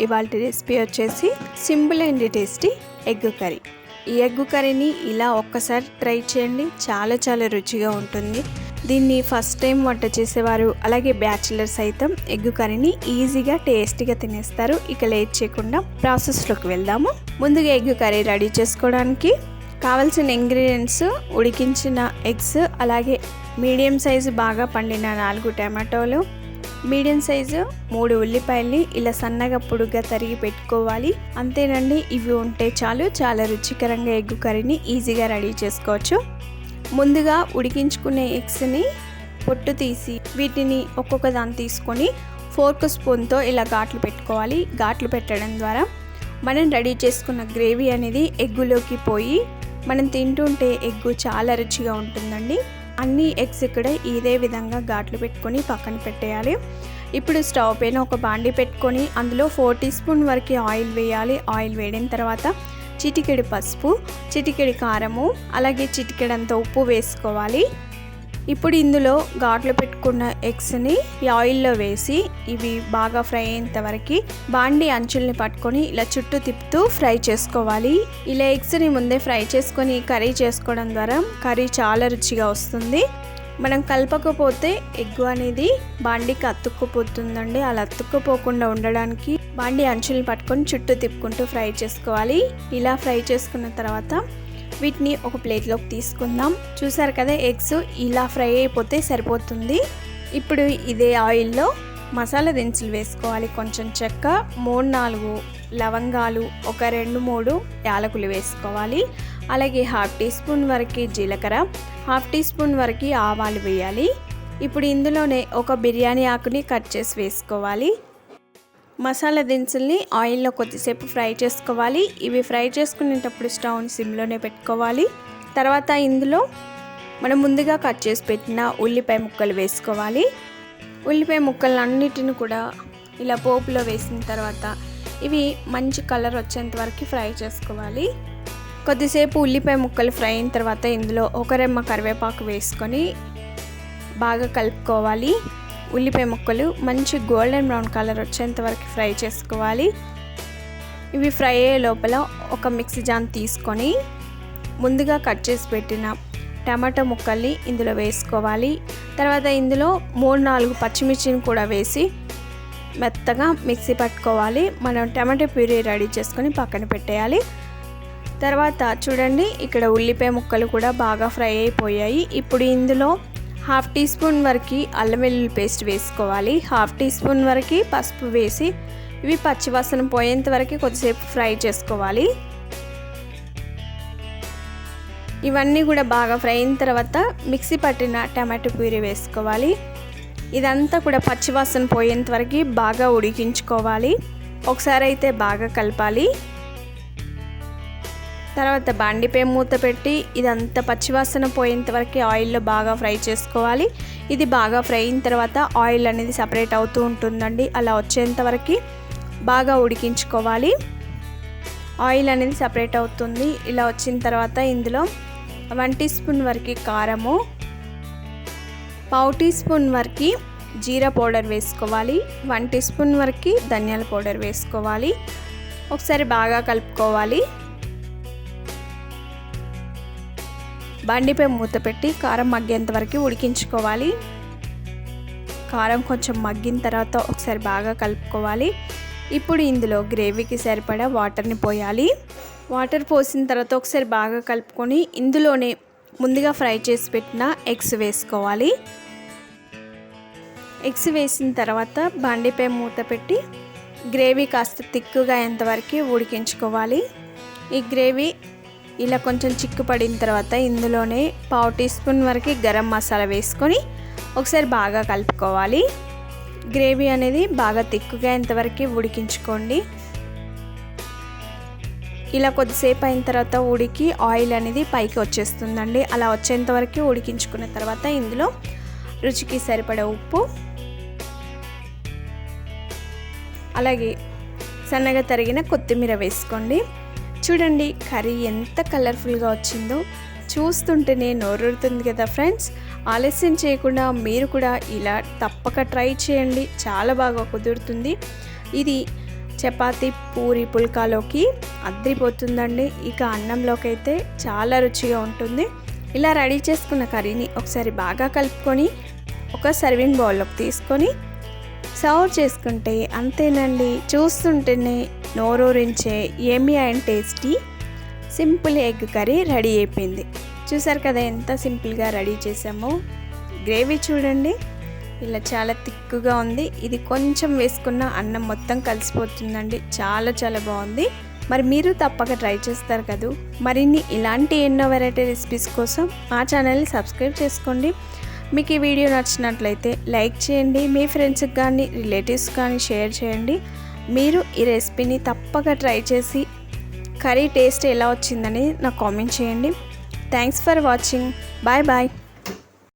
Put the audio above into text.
ఇవాళ రెసిపీ వచ్చేసి simple and tasty egg curry. ఈ ఎగ్ కర్రీని ఇలా ఒక్కసారి ట్రై చేయండి. చాలా చాలా రుచిగా ఉంటుంది. దీన్ని ఫస్ట్ టైం వంట చేసేవారు అలాగే బ్యాచిలర్స్ సైతం ఎగ్ కర్రీని ఈజీగా టేస్టీగా తినేస్తారు. ఇక లేట్ చేయకుండా ప్రాసెస్లోకి వెళ్దాము. ముందుగా ఎగ్ కర్రీ రెడీ చేసుకోవడానికి కావలసిన ఇంగ్రీడియంట్స్ ఉడికించిన ఎగ్స్ అలాగే మీడియం సైజు బాగా పండిన నాలుగు టమాటోలు మీడియం సైజు మూడు ఉల్లిపాయల్ని ఇలా సన్నగా పొడుగ్గా తరిగి పెట్టుకోవాలి. అంతేనండి ఇవి ఉంటే చాలు చాలా రుచికరంగా ఎగ్ కర్రీని ఈజీగా రెడీ చేసుకోవచ్చు. ముందుగా ఉడికించుకునే ఎగ్స్ని పొట్టు తీసి వీటిని ఒక్కొక్క దాన్ని తీసుకొని ఫోర్క్ స్పూన్తో ఇలా ఘాట్లు పెట్టుకోవాలి. ఘాట్లు పెట్టడం ద్వారా మనం రెడీ చేసుకున్న గ్రేవీ అనేది ఎగ్గులోకి పోయి మనం తింటుంటే ఎగ్గు చాలా రుచిగా ఉంటుందండి. అన్ని ఎగ్స్ ఇక్కడ ఇదే విధంగా ఘాట్లు పెట్టుకొని పక్కన పెట్టేయాలి. ఇప్పుడు స్టవ్ పైన ఒక బాండి పెట్టుకొని అందులో ఫోర్ టీ స్పూన్ వరకు ఆయిల్ వేయాలి. ఆయిల్ వేడిన తర్వాత చిటికెడి పసుపు చిటికెడి కారము అలాగే చిటికెడంత ఉప్పు వేసుకోవాలి. ఇప్పుడు ఇందులో ఘాట్లు పెట్టుకున్న ఎగ్స్ని ఈ ఆయిల్లో వేసి ఇవి బాగా ఫ్రై అయ్యేంత వరకు బాండి అంచుల్ని పట్టుకొని ఇలా చుట్టూ తిప్పుతూ ఫ్రై చేసుకోవాలి. ఇలా ఎగ్స్ని ముందే ఫ్రై చేసుకొని కర్రీ చేసుకోవడం ద్వారా కర్రీ చాలా రుచిగా వస్తుంది. మనం కలపకపోతే ఎగ్ అనేది బాండికి అతుక్కుపోతుందండి. అలా అతుక్కుపోకుండా ఉండడానికి బాండి అంచుల్ని పట్టుకొని చుట్టూ తిప్పుకుంటూ ఫ్రై చేసుకోవాలి. ఇలా ఫ్రై చేసుకున్న తర్వాత వీటిని ఒక ప్లేట్లోకి తీసుకుందాం. చూసారు కదా ఎగ్స్ ఇలా ఫ్రై అయిపోతే సరిపోతుంది. ఇప్పుడు ఇదే ఆయిల్లో మసాలా దినుసులు వేసుకోవాలి. కొంచెం చెక్క మూడు నాలుగు లవంగాలు ఒక రెండు మూడు యాలకులు వేసుకోవాలి. అలాగే హాఫ్ టీ స్పూన్ వరకు జీలకర్ర హాఫ్ టీ స్పూన్ వరకు ఆవాలు వేయాలి. ఇప్పుడు ఇందులోనే ఒక బిర్యానీ ఆకుని కట్ చేసి వేసుకోవాలి. మసాలా దినుసుల్ని ఆయిల్లో కొద్దిసేపు ఫ్రై చేసుకోవాలి. ఇవి ఫ్రై చేసుకునేటప్పుడు స్టవ్ని సిమ్లోనే పెట్టుకోవాలి. తర్వాత ఇందులో మనం ముందుగా కట్ చేసి పెట్టిన ఉల్లిపాయ ముక్కలు వేసుకోవాలి. ఉల్లిపాయ ముక్కలు అన్నిటిని కూడా ఇలా పోపులో వేసిన తర్వాత ఇవి మంచి కలర్ వచ్చేంత వరకు ఫ్రై చేసుకోవాలి. కొద్దిసేపు ఉల్లిపాయ ముక్కలు ఫ్రై అయిన తర్వాత ఇందులో ఒక రెమ్మ కరివేపాకు వేసుకొని బాగా కలుపుకోవాలి. ఉల్లిపాయ ముక్కలు మంచి గోల్డెన్ బ్రౌన్ కలర్ వచ్చేంత వరకు ఫ్రై చేసుకోవాలి. ఇవి ఫ్రై అయ్యే లోపల ఒక మిక్సీ జాన్ తీసుకొని ముందుగా కట్ చేసి పెట్టిన టమాటో ముక్కల్ని ఇందులో వేసుకోవాలి. తర్వాత ఇందులో మూడు నాలుగు పచ్చిమిర్చిని కూడా వేసి మెత్తగా మిక్సీ పట్టుకోవాలి. మనం టమాటో ప్యూరీ రెడీ చేసుకొని పక్కన పెట్టేయాలి. తర్వాత చూడండి ఇక్కడ ఉల్లిపాయ ముక్కలు కూడా బాగా ఫ్రై అయిపోయాయి. ఇప్పుడు ఇందులో హాఫ్ టీ స్పూన్ వరకు అల్లం వెల్లుల్లి పేస్ట్ వేసుకోవాలి. హాఫ్ టీ స్పూన్ వరకు పసుపు వేసి ఇవి పచ్చివాసన పోయేంత వరకు కొద్దిసేపు ఫ్రై చేసుకోవాలి. ఇవన్నీ కూడా బాగా ఫ్రై అయిన తర్వాత మిక్సీ పట్టిన టమాటో ప్యూరీ వేసుకోవాలి. ఇదంతా కూడా పచ్చివాసన పోయేంత వరకు బాగా ఉడికించుకోవాలి. ఒకసారి అయితే బాగా కలపాలి. తర్వాత బండిపై మూత పెట్టి ఇదంతా పచ్చివాసన పోయేంత వరకు ఆయిల్లో బాగా ఫ్రై చేసుకోవాలి. ఇది బాగా ఫ్రై అయిన తర్వాత ఆయిల్ అనేది సపరేట్ అవుతూ ఉంటుందండి. అలా వచ్చేంత వరకు బాగా ఉడికించుకోవాలి. ఆయిల్ అనేది సపరేట్ అవుతుంది. ఇలా వచ్చిన తర్వాత ఇందులో వన్ టీ స్పూన్ వరకు కారము పావు టీ స్పూన్ వరకు జీరా పౌడర్ వేసుకోవాలి. వన్ టీ స్పూన్ వరకు ధనియాల పౌడర్ వేసుకోవాలి. ఒకసారి బాగా కలుపుకోవాలి. బండిపై మూత పెట్టి కారం మగ్గేంత వరకు ఉడికించుకోవాలి. కారం కొంచెం మగ్గిన తర్వాత ఒకసారి బాగా కలుపుకోవాలి. ఇప్పుడు ఇందులో గ్రేవీకి సరిపడా వాటర్ని పోయాలి. వాటర్ పోసిన తర్వాత ఒకసారి బాగా కలుపుకొని ఇందులోనే ముందుగా ఫ్రై చేసి పెట్టిన ఎగ్స్ వేసుకోవాలి. ఎగ్స్ వేసిన తర్వాత బండిపై మూత పెట్టి గ్రేవీ కాస్త తిక్కుగా అయ్యేంతవరకు ఉడికించుకోవాలి. ఈ గ్రేవీ ఇలా కొంచెం చిక్కు పడిన తర్వాత ఇందులోనే పావు టీ స్పూన్ వరకు గరం మసాలా వేసుకొని ఒకసారి బాగా కలుపుకోవాలి. గ్రేవీ అనేది బాగా తిక్కుగా ఇంతవరకు ఉడికించుకోండి. ఇలా కొద్దిసేపు అయిన తర్వాత ఉడికి ఆయిల్ అనేది పైకి వచ్చేస్తుందండి. అలా వచ్చేంతవరకు ఉడికించుకున్న తర్వాత ఇందులో రుచికి సరిపడే ఉప్పు అలాగే సన్నగా తరిగిన కొత్తిమీర వేసుకోండి. చూడండి కర్రీ ఎంత కలర్ఫుల్గా వచ్చిందో. చూస్తుంటేనే నోరుతుంది కదా ఫ్రెండ్స్. ఆలస్యం చేయకుండా మీరు కూడా ఇలా తప్పక ట్రై చేయండి. చాలా బాగా కుదురుతుంది. ఇది చపాతి పూరి పుల్కాలోకి అద్రిపోతుందండి ఇక అన్నంలోకి అయితే చాలా రుచిగా ఉంటుంది. ఇలా రెడీ చేసుకున్న కర్రీని ఒకసారి బాగా కలుపుకొని ఒక సర్వింగ్ బౌల్లోకి తీసుకొని సర్వ్ చేసుకుంటే అంతేనండి. చూస్తుంటేనే నోరూరించే ఏమి and tasty simple egg curry ready అయిపోయింది. చూసారు కదా ఎంత సింపుల్గా రెడీ చేసామో గ్రేవీ చూడండి. ఇలా చాలా తిక్కుగా ఉంది. ఇది కొంచెం వేసుకున్న అన్నం మొత్తం కలిసిపోతుందండి. చాలా చాలా బాగుంది. మరి మీరు తప్పక ట్రై చేస్తారు కదూ. మరిన్ని ఇలాంటి ఎన్నో వెరైటీ రెసిపీస్ కోసం మా ఛానల్ని సబ్స్క్రైబ్ చేసుకోండి. మీకు ఈ వీడియో నచ్చినట్లయితే లైక్ చేయండి. మీ ఫ్రెండ్స్కి కానీ రిలేటివ్స్ కానీ షేర్ చేయండి. మీరు ఈ రెసిపీని తప్పక ట్రై చేసి కర్రీ టేస్ట్ ఎలా వచ్చిందని నాకు కామెంట్ చేయండి. Thanks for watching bye bye